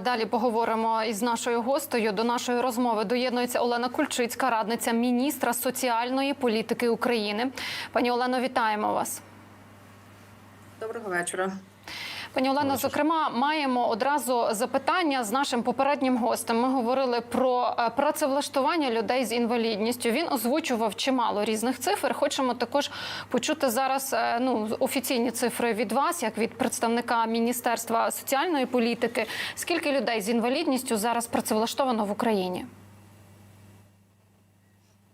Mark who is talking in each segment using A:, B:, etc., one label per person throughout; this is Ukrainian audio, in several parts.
A: далі поговоримо із нашою гостею. До нашої розмови доєднується Олена Кульчицька, радниця міністра соціальної політики України. Пані Олено, вітаємо вас.
B: Доброго вечора.
A: Пані Олено, зокрема, маємо одразу запитання з нашим попереднім гостем. Ми говорили про е, працевлаштування людей з інвалідністю. Він озвучував чимало різних цифр. Хочемо також почути зараз е, ну офіційні цифри від вас, як від представника Міністерства соціальної політики. Скільки людей з інвалідністю зараз працевлаштовано в Україні?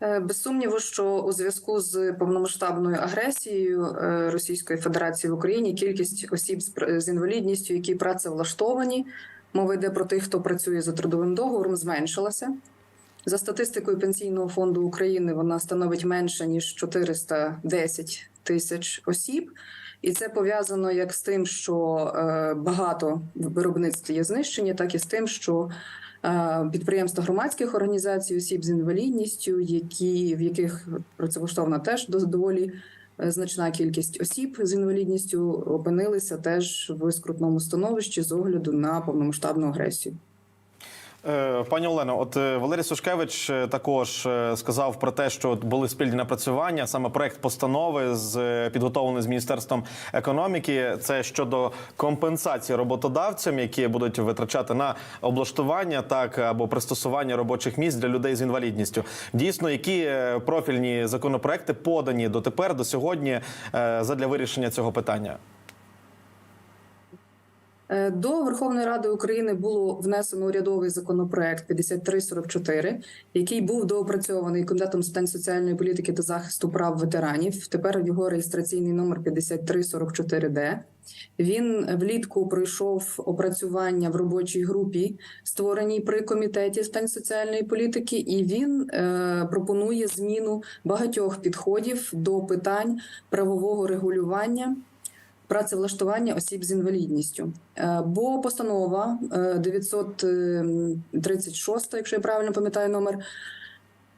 B: Е, Без сумніву, що у зв'язку з повномасштабною агресією е, Російської Федерації в Україні кількість осіб з інвалідністю, які працевлаштовані, мова йде про тих, хто працює за трудовим договором, зменшилася. За статистикою Пенсійного фонду України вона становить менше ніж 410 тисяч осіб, і це пов'язано як з тим, що е, багато виробництв є знищені, так і з тим, що е, підприємства громадських організацій осіб з інвалідністю, які в яких працевлаштована теж до- доволі е, значна кількість осіб з інвалідністю, опинилися теж в скрутному становищі з огляду на повномасштабну агресію.
C: Е, Пані Олено, от е, Валерій Сушкевич е, також сказав про те, що були спільні напрацювання. Саме проект постанови з підготовлений з міністерством економіки. Це щодо компенсації роботодавцям, які будуть витрачати на облаштування так або пристосування робочих місць для людей з інвалідністю. Дійсно, які профільні законопроекти подані дотепер до сьогодні задля вирішення цього питання.
B: Е, До Верховної Ради України було внесено урядовий законопроект 5344, який був доопрацьований комітетом з питань соціальної політики та захисту прав ветеранів. Тепер його реєстраційний номер 5344Д. Він влітку пройшов опрацювання в робочій групі, створеній при комітеті з питань соціальної політики, і він е, пропонує зміну багатьох підходів до питань правового регулювання працевлаштування осіб з інвалідністю. Е, Бо постанова е, 936, якщо я правильно пам'ятаю номер,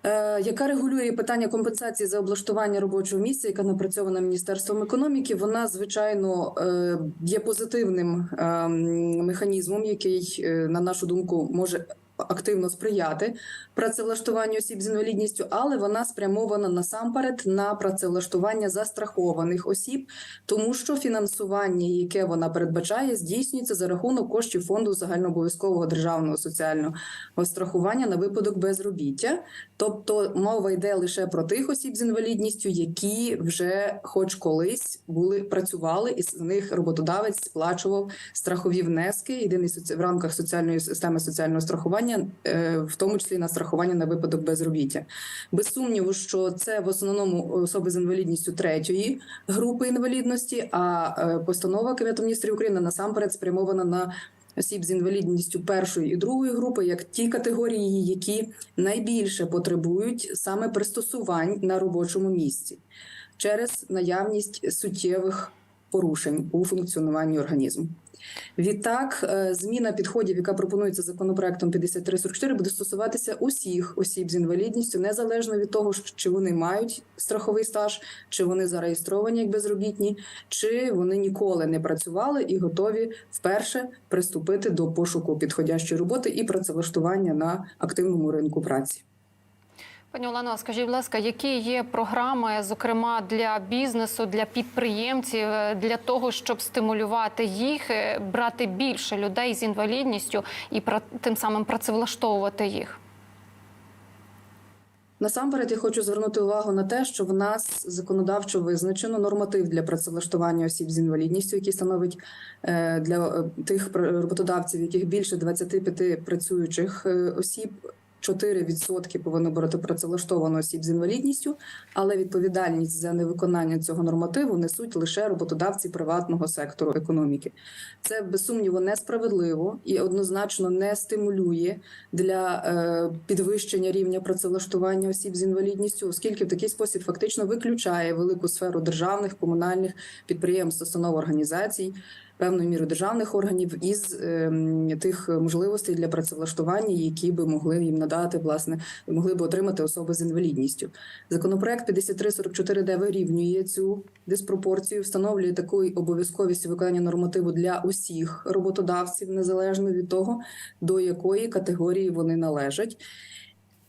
B: е, яка регулює питання компенсації за облаштування робочого місця, яка напрацьована Міністерством економіки, вона звичайно е, є позитивним е, механізмом, який, е, на нашу думку, може активно сприяти працевлаштуванню осіб з інвалідністю, але вона спрямована насамперед на працевлаштування застрахованих осіб, тому що фінансування, яке вона передбачає, здійснюється за рахунок коштів фонду загальнообов'язкового державного соціального страхування на випадок безробіття. Тобто мова йде лише про тих осіб з інвалідністю, які вже, хоч колись, були працювали, і з них роботодавець сплачував страхові внески. Єдиний в рамках соціальної системи соціального страхування, е, в тому числі на страхування на випадок безробіття. Без сумніву, що це в основному особи з інвалідністю третьої групи інвалідності. А е, постанова Кабінету міністрів України насамперед спрямована на осіб з інвалідністю першої і другої групи, як ті категорії, які найбільше потребують саме пристосувань на робочому місці через наявність суттєвих порушень у функціонуванні організму. Відтак, е, зміна підходів, яка пропонується законопроектом 5344, буде стосуватися усіх осіб з інвалідністю, незалежно від того, чи вони мають страховий стаж, чи вони зареєстровані як безробітні, чи вони ніколи не працювали і готові вперше приступити до пошуку підходящої роботи і працевлаштування на активному ринку праці.
A: Пані Олено, скажіть, будь ласка, які є програми, зокрема для бізнесу, для підприємців, е, для того, щоб стимулювати їх, е, брати більше людей з інвалідністю і тим самим працевлаштовувати їх?
B: Насамперед я хочу звернути увагу на те, що в нас законодавчо визначено норматив для працевлаштування осіб з інвалідністю, який становить е, для тих роботодавців, яких більше 25 працюючих осіб. 4% повинно бути працевлаштовано осіб з інвалідністю, але відповідальність за невиконання цього нормативу несуть лише роботодавці приватного сектору економіки. Це без сумніву несправедливо і однозначно не стимулює для е, підвищення рівня працевлаштування осіб з інвалідністю, оскільки в такий спосіб фактично виключає велику сферу державних, комунальних підприємств, установ організацій. Певною мірою державних органів із ем, тих можливостей для працевлаштування, які би могли їм надати, власне, могли би отримати особи з інвалідністю. Законопроект 5344D вирівнює цю диспропорцію, встановлює таку обов'язковість виконання нормативу для усіх роботодавців, незалежно від того, до якої категорії вони належать.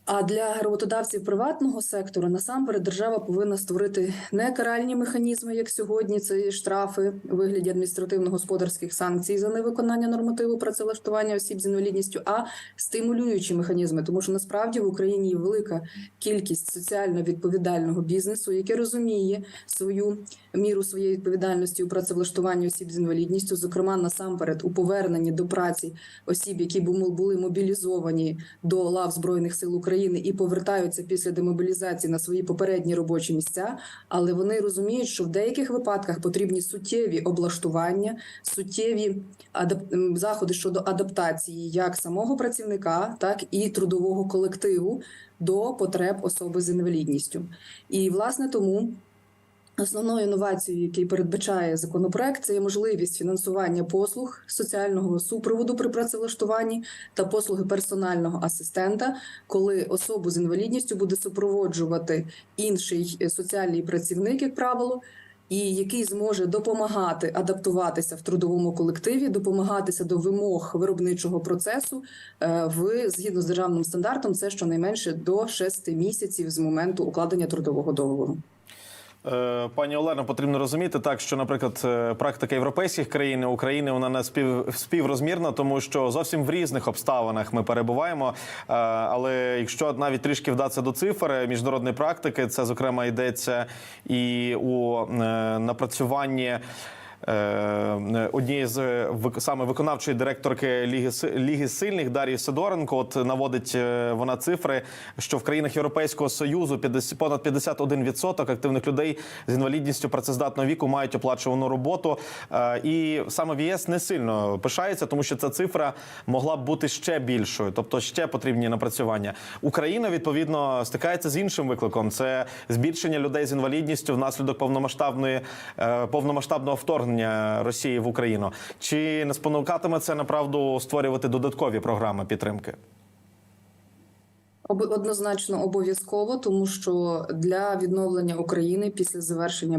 B: А для роботодавців приватного сектору насамперед держава повинна створити не каральні механізми, як сьогодні, це штрафи у вигляді адміністративно-господарських санкцій за невиконання нормативу працевлаштування осіб з інвалідністю, а стимулюючі механізми, тому що насправді в Україні є велика кількість соціально відповідального бізнесу, яке розуміє свою міру своєї відповідальності у працевлаштуванні осіб з інвалідністю, зокрема насамперед у поверненні до праці осіб, які бу- були мобілізовані до лав збройних сил України і повертаються після демобілізації на свої попередні робочі місця, але вони розуміють, що в деяких випадках потрібні суттєві облаштування, суттєві заходи щодо адаптації як самого працівника, так і трудового колективу до потреб особи з інвалідністю. І власне тому. Основною інновацією, який передбачає законопроект, це є можливість фінансування послуг соціального супроводу при працевлаштуванні та послуги персонального асистента, коли особу з інвалідністю буде супроводжувати інший е, соціальний працівник, як правило, і який зможе допомагати адаптуватися в трудовому колективі, допомагатися до вимог виробничого процесу е, в згідно з державним стандартом, це щонайменше до 6 місяців з моменту укладення трудового договору.
C: Е, Пані Олено, потрібно розуміти так, що, наприклад, е, практика європейських країн України вона не спів, співрозмірна, тому що зовсім в різних обставинах ми перебуваємо. Е, Але якщо навіть трішки вдатися до цифр міжнародної практики, це зокрема йдеться і у напрацюванні. Е, Однієї з е, саме виконавчої директорки Ліги Ліги сильних Дар'ї Сидоренко, от наводить е, вона цифри, що в країнах Європейського союзу 50, понад 51% активних людей з інвалідністю працездатного віку мають оплачувану роботу. І саме в ЄС не сильно пишається, тому що ця цифра могла б бути ще більшою, тобто ще потрібні напрацювання. Україна відповідно стикається з іншим викликом: це збільшення людей з інвалідністю внаслідок повномасштабної повномасштабного вторгнення Росії в Україну. Чи не спонукатиме це направду створювати додаткові програми підтримки?
B: Однозначно обов'язково, тому що для відновлення України після завершення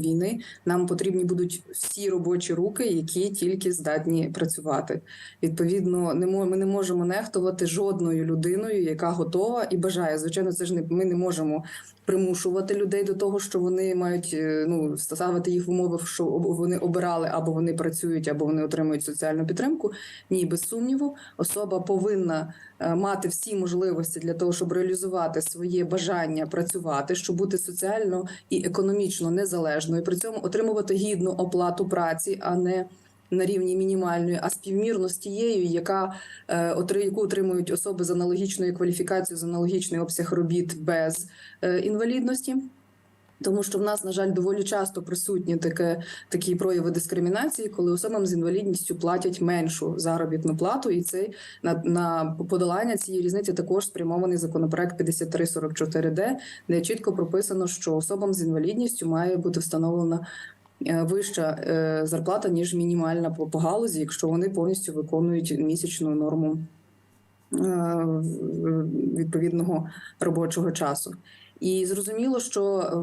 B: війни нам потрібні будуть всі робочі руки, які тільки здатні працювати. Відповідно, не ми не можемо нехтувати жодною людиною, яка готова і бажає. Звичайно, це ж не ми не можемо примушувати людей до того, що вони мають е, ну ставити їх в умови, що вони обирали або вони працюють, або вони отримують соціальну підтримку. Ні, без сумніву, особа повинна е, мати всі можливості для того, щоб реалізувати своє бажання працювати, щоб бути соціально і економічно незалежною, при цьому отримувати гідну оплату праці, а не на рівні мінімальної, а співмірно з тією, яка е, яку отримують особи з аналогічною кваліфікацією, з аналогічний обсяг робіт без е, інвалідності. Тому що в нас, на жаль, доволі часто присутні таке такі прояви дискримінації, коли особам з інвалідністю платять меншу заробітну плату, і це на, на подолання цієї різниці також спрямований законопроект 5344D, де чітко прописано, що особам з інвалідністю має бути встановлена вища е, зарплата ніж мінімальна по, галузі, якщо вони повністю виконують місячну норму е, відповідного робочого часу. І зрозуміло, що е,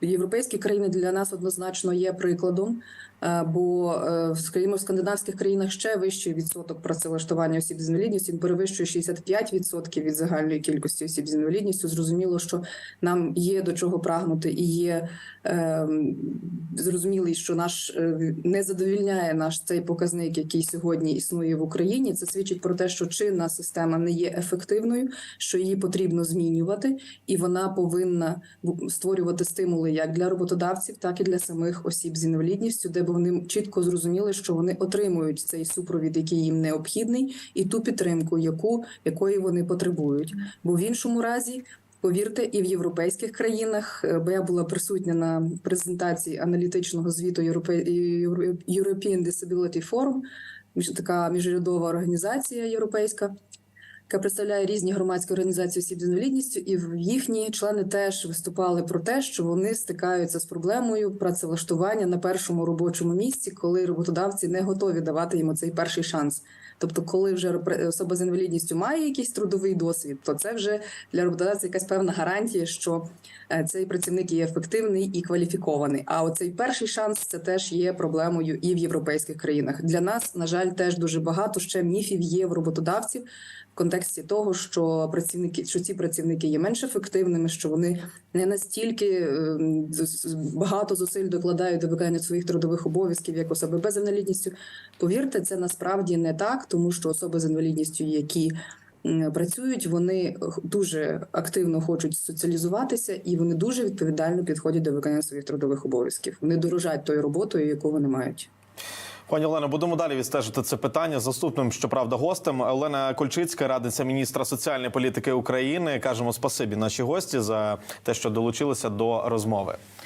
B: європейські країни для нас однозначно є прикладом, е, бо е, скажімо, в скандинавських країнах ще вищий відсоток працевлаштування осіб з інвалідністю він перевищує 65% від загальної кількості осіб з інвалідністю. Зрозуміло, що нам є до чого прагнути, і є е, зрозумілий, що наш е, не задовільняє наш цей показник, який сьогодні існує в Україні. Це свідчить про те, що чинна система не є ефективною, що її потрібно змінювати, і вона повинна створювати стимули як для роботодавців, так і для самих осіб з інвалідністю, де б вони чітко зрозуміли, що вони отримують цей супровід, який їм необхідний, і ту підтримку, яку якої вони потребують. Бо в іншому разі. Повірте, і в європейських країнах, е, бо я була присутня на презентації аналітичного звіту European Disability Forum, така міжрядова організація європейська. Яка представляє різні громадські організації осіб з інвалідністю, і їхні члени теж виступали про те, що вони стикаються з проблемою працевлаштування на першому робочому місці, коли роботодавці не готові давати їм цей перший шанс. Тобто, коли вже особа з інвалідністю має якийсь трудовий досвід, то це вже для роботодавця якась певна гарантія, що е, цей працівник є ефективний і кваліфікований. А оцей перший шанс це теж є проблемою і в європейських країнах. Для нас, на жаль, теж дуже багато ще міфів є в роботодавців в контексті того, що працівники, що ці працівники є менш ефективними, що вони не настільки ем, багато зусиль докладають до виконання своїх трудових обов'язків як особи без інвалідністю. Повірте, це насправді не так, тому що особи з інвалідністю, які працюють, вони дуже активно хочуть соціалізуватися, і вони дуже відповідально підходять до виконання своїх трудових обов'язків. Вони дорожать тою роботою, яку вони мають.
C: Пані Олено, будемо далі відстежити це питання Заступним, щоправда, гостем. Олена Кольчицька, радниця міністра соціальної політики України. Кажемо спасибі наші гості за те, що долучилися до розмови.